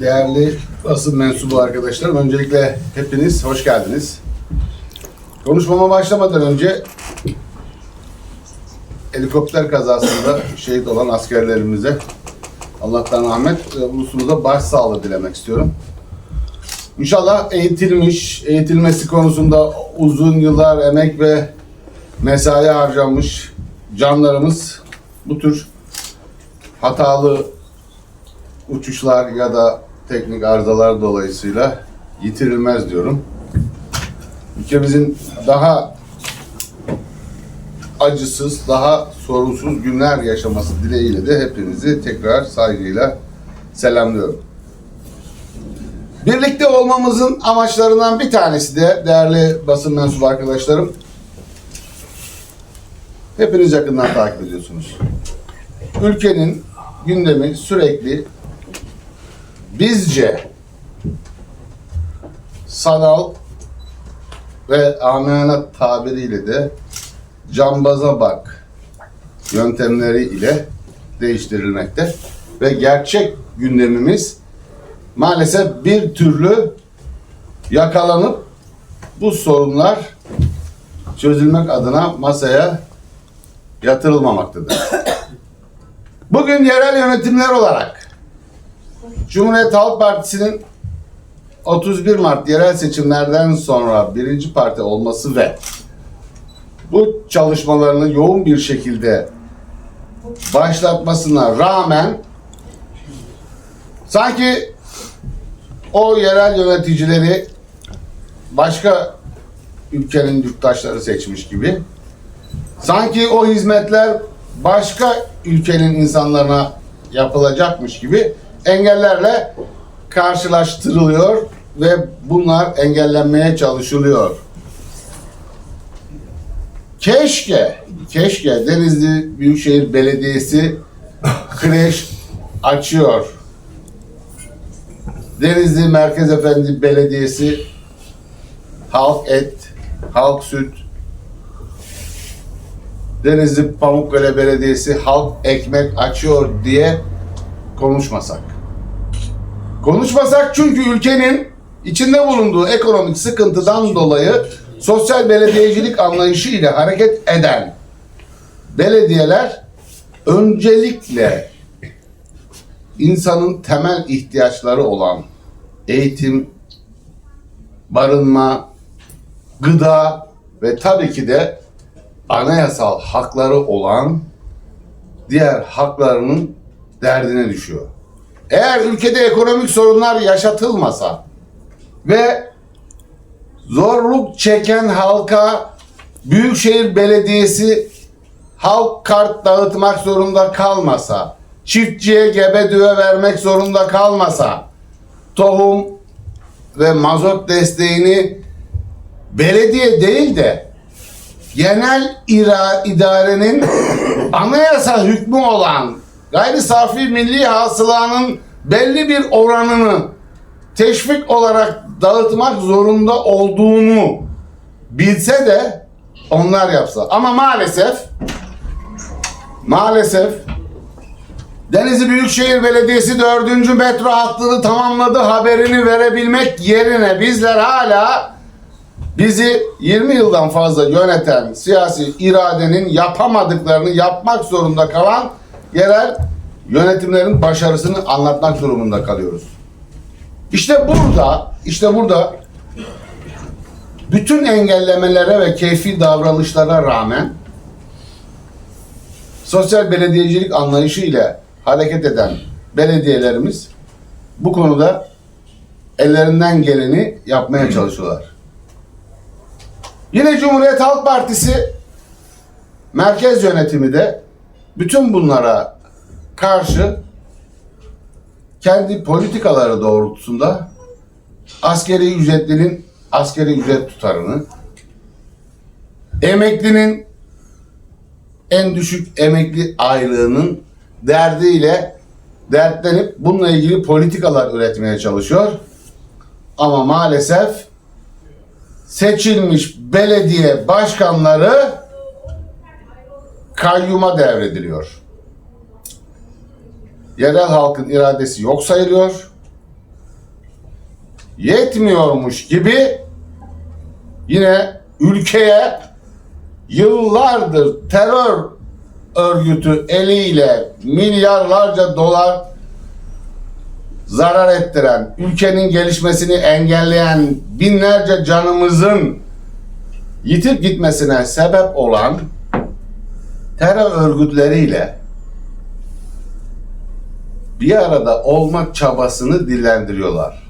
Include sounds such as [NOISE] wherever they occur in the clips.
değerli basın mensubu arkadaşlarım. Öncelikle hepiniz hoş geldiniz. Konuşmama başlamadan önce helikopter kazasında şehit olan askerlerimize Allah'tan rahmet, ve ulusumuza başsağlığı dilemek istiyorum. İnşallah eğitilmiş, eğitilmesi konusunda uzun yıllar emek ve mesai harcanmış canlarımız bu tür hatalı uçuşlar ya da teknik arızalar dolayısıyla yitirilmez diyorum. Ülkemizin daha acısız, daha sorunsuz günler yaşaması dileğiyle de hepinizi tekrar saygıyla selamlıyorum. Birlikte olmamızın amaçlarından bir tanesi de değerli basın mensubu arkadaşlarım, hepiniz yakından takip ediyorsunuz. Ülkenin gündemi sürekli bizce sanal ve amiyane tabiriyle de cambaza bak yöntemleri ile değiştirilmekte ve gerçek gündemimiz maalesef bir türlü yakalanıp bu sorunlar çözülmek adına masaya yatırılmamaktadır. Bugün yerel yönetimler olarak Cumhuriyet Halk Partisi'nin 31 Mart yerel seçimlerden sonra birinci parti olması ve bu çalışmalarını yoğun bir şekilde başlatmasına rağmen sanki o yerel yöneticileri başka ülkenin yurttaşları seçmiş gibi sanki o hizmetler başka ülkenin insanlarına yapılacakmış gibi engellerle karşılaştırılıyor ve bunlar engellenmeye çalışılıyor. Keşke, keşke Denizli Büyükşehir Belediyesi kreş açıyor. Denizli Merkez Efendi Belediyesi halk et, halk süt, Denizli Pamukkale Belediyesi halk ekmek açıyor diye konuşmasak. Konuşmasak çünkü ülkenin içinde bulunduğu ekonomik sıkıntıdan dolayı sosyal belediyecilik anlayışı ile hareket eden belediyeler öncelikle insanın temel ihtiyaçları olan eğitim, barınma, gıda ve tabii ki de anayasal hakları olan diğer haklarının derdine düşüyor. Eğer ülkede ekonomik sorunlar yaşatılmasa ve zorluk çeken halka Büyükşehir Belediyesi halk kart dağıtmak zorunda kalmasa, çiftçiye gebe düve vermek zorunda kalmasa, tohum ve mazot desteğini belediye değil de genel ira, idarenin [COUGHS] anayasa hükmü olan gayri safi milli hasılanın belli bir oranını teşvik olarak dağıtmak zorunda olduğunu bilse de onlar yapsa. Ama maalesef maalesef Denizli Büyükşehir Belediyesi 4. metro hattını tamamladı haberini verebilmek yerine bizler hala bizi 20 yıldan fazla yöneten siyasi iradenin yapamadıklarını yapmak zorunda kalan yerel yönetimlerin başarısını anlatmak durumunda kalıyoruz. İşte burada, işte burada bütün engellemelere ve keyfi davranışlara rağmen sosyal belediyecilik anlayışı ile hareket eden belediyelerimiz bu konuda ellerinden geleni yapmaya çalışıyorlar. Yine Cumhuriyet Halk Partisi merkez yönetimi de bütün bunlara karşı kendi politikaları doğrultusunda askeri ücretlinin askeri ücret tutarını, emeklinin en düşük emekli aylığının derdiyle dertlenip bununla ilgili politikalar üretmeye çalışıyor. Ama maalesef seçilmiş belediye başkanları kayyuma devrediliyor. Yerel halkın iradesi yok sayılıyor. yetmiyormuş gibi yine ülkeye yıllardır terör örgütü eliyle milyarlarca dolar zarar ettiren, ülkenin gelişmesini engelleyen binlerce canımızın yitip gitmesine sebep olan terör örgütleriyle bir arada olmak çabasını dillendiriyorlar.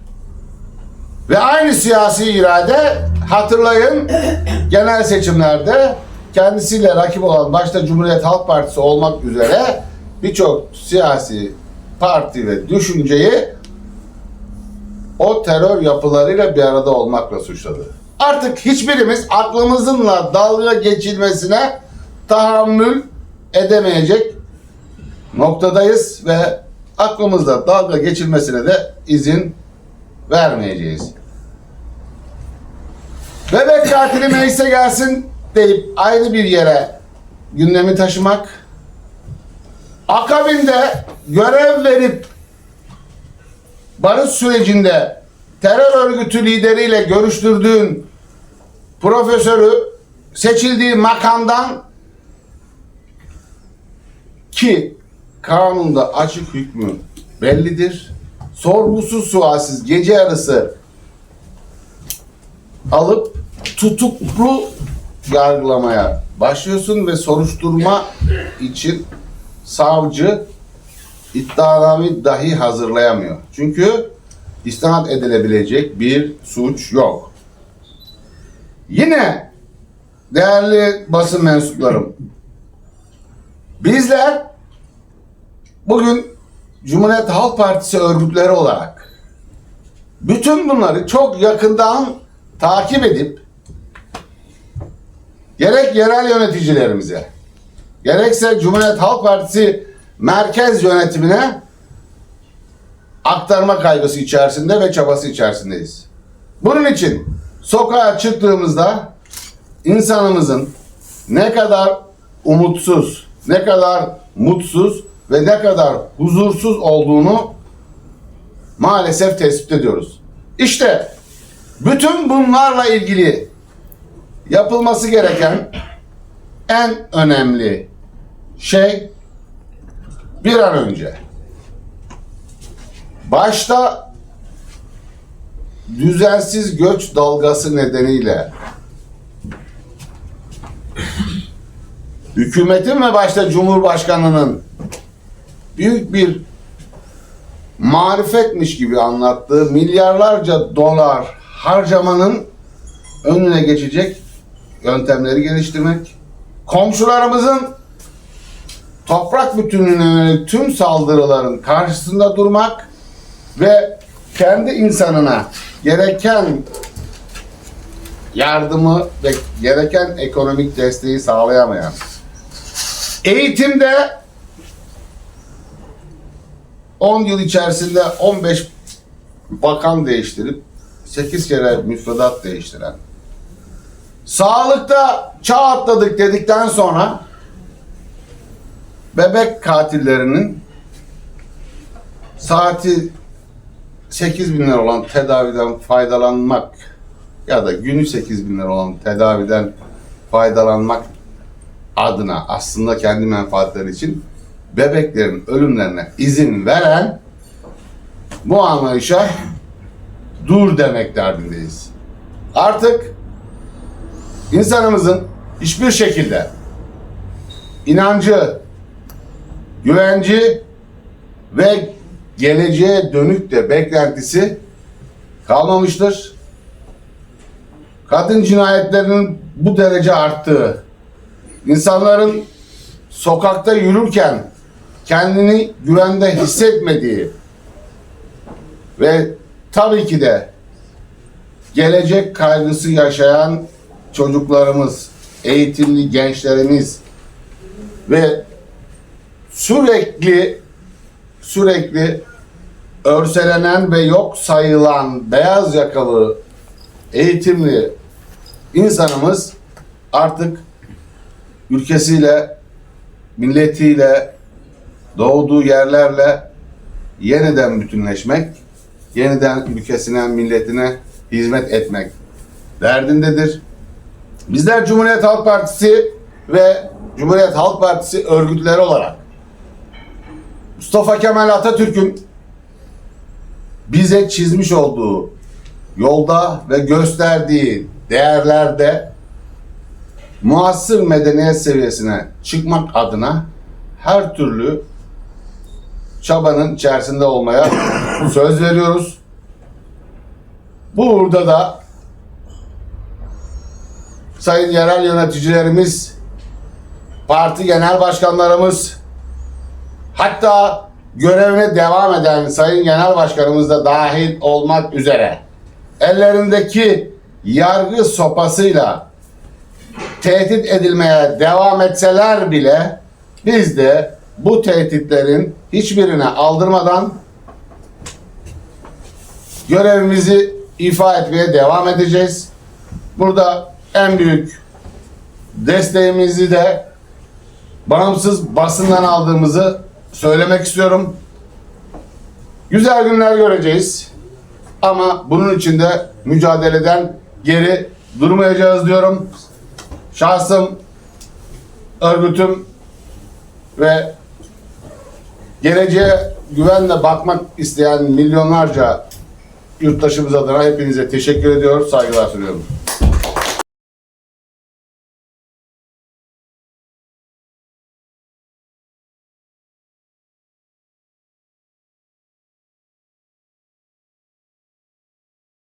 Ve aynı siyasi irade hatırlayın [COUGHS] genel seçimlerde kendisiyle rakip olan başta Cumhuriyet Halk Partisi olmak üzere birçok siyasi parti ve düşünceyi o terör yapılarıyla bir arada olmakla suçladı. Artık hiçbirimiz aklımızınla dalga geçilmesine tahammül edemeyecek noktadayız ve aklımızda dalga geçilmesine de izin vermeyeceğiz. Bebek katili meclise gelsin deyip ayrı bir yere gündemi taşımak, akabinde görev verip barış sürecinde terör örgütü lideriyle görüştürdüğün profesörü seçildiği makamdan ki kanunda açık hükmü bellidir. Sorgusuz sualsiz gece yarısı alıp tutuklu yargılamaya başlıyorsun ve soruşturma için savcı iddianame dahi hazırlayamıyor. Çünkü istinad edilebilecek bir suç yok. Yine değerli basın mensuplarım bizler bugün Cumhuriyet Halk Partisi örgütleri olarak bütün bunları çok yakından takip edip gerek yerel yöneticilerimize gerekse Cumhuriyet Halk Partisi merkez yönetimine aktarma kaygısı içerisinde ve çabası içerisindeyiz. Bunun için sokağa çıktığımızda insanımızın ne kadar umutsuz, ne kadar mutsuz ve ne kadar huzursuz olduğunu maalesef tespit ediyoruz. İşte bütün bunlarla ilgili yapılması gereken en önemli şey bir an önce başta düzensiz göç dalgası nedeniyle hükümetin ve başta Cumhurbaşkanı'nın büyük bir marifetmiş gibi anlattığı milyarlarca dolar harcamanın önüne geçecek yöntemleri geliştirmek, komşularımızın toprak bütünlüğüne yönelik tüm saldırıların karşısında durmak ve kendi insanına gereken yardımı ve gereken ekonomik desteği sağlayamayan, eğitimde 10 yıl içerisinde 15 bakan değiştirip 8 kere müfredat değiştiren, sağlıkta çağ atladık dedikten sonra bebek katillerinin saati 8 bin lira olan tedaviden faydalanmak ya da günü 8 bin lira olan tedaviden faydalanmak adına aslında kendi menfaatleri için bebeklerin ölümlerine izin veren bu anlayışa dur demek derdindeyiz. Artık insanımızın hiçbir şekilde inancı, güvenci ve geleceğe dönük de beklentisi kalmamıştır. Kadın cinayetlerinin bu derece arttığı, insanların sokakta yürürken kendini güvende hissetmediği ve tabii ki de gelecek kaygısı yaşayan çocuklarımız, eğitimli gençlerimiz ve sürekli sürekli örselenen ve yok sayılan beyaz yakalı eğitimli insanımız artık ülkesiyle, milletiyle, doğduğu yerlerle yeniden bütünleşmek yeniden ülkesine, milletine hizmet etmek derdindedir. Bizler Cumhuriyet Halk Partisi ve Cumhuriyet Halk Partisi örgütleri olarak Mustafa Kemal Atatürk'ün bize çizmiş olduğu yolda ve gösterdiği değerlerde muasır medeniyet seviyesine çıkmak adına her türlü çabanın içerisinde olmaya [COUGHS] söz veriyoruz. Burada da sayın yerel yöneticilerimiz, parti genel başkanlarımız, hatta görevine devam eden sayın genel başkanımız da dahil olmak üzere ellerindeki yargı sopasıyla tehdit edilmeye devam etseler bile biz de bu tehditlerin hiçbirine aldırmadan görevimizi ifa etmeye devam edeceğiz. Burada en büyük desteğimizi de bağımsız basından aldığımızı söylemek istiyorum. Güzel günler göreceğiz. Ama bunun için de mücadeleden geri durmayacağız diyorum. Şahsım, örgütüm ve geleceğe güvenle bakmak isteyen milyonlarca yurttaşımız adına hepinize teşekkür ediyor, saygılar sunuyorum.